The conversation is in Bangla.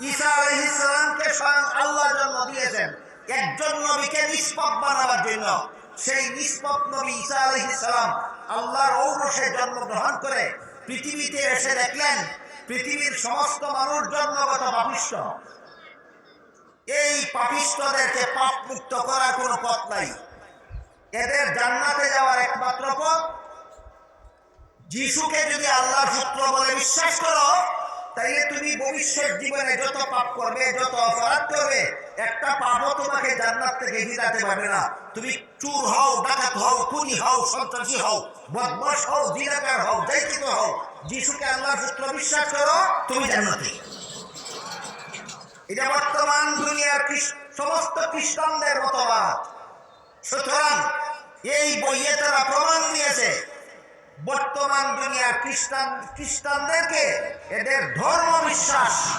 ঈসা স্বয়ং আল্লাহ জন্ম দিয়েছেন। একজন নবীকে বানাবার জন্য। সেই নবী ঈসা আল্লাহর ঔরসে জন্মগ্রহণ করে পৃথিবীতে এসে দেখলেন, পৃথিবীর সমস্ত মানুষ জন্মগত পাপিষ্ঠ। এই পাপিষ্ঠদেরকে পাপ মুক্ত করার কোনো পথ নাই। এদের জান্নাতে যাওয়ার একমাত্র পথ, যিশুকে যদি আল্লাহর পুত্র বলে বিশ্বাস করো ভবিষ্যৎ জীবনে যত পাপ করবে, যত অপরাধ করবে, একটা পাপও তোমাকে জান্নাত থেকে হিরাতে পারবে না। তুমি চুর হও, ডাকাত হও, খুনি হও, সন্ত্রাসী হও বদমাস হও, জিনাকার হও দায়িত্ব হও, যিশুকে আল্লাহর পুত্র বিশ্বাস করো, তুমি জান্নাতে। এটা বর্তমান দুনিয়ার সমস্ত খ্রিস্টানদের মতবাদ। সুতরাং এই বইয়ে তারা প্রমাণ দিয়েছে, বর্তমান দুনিয়ার খ্রিস্টান, খ্রিস্টানদেরকে এদের ধর্ম বিশ্বাস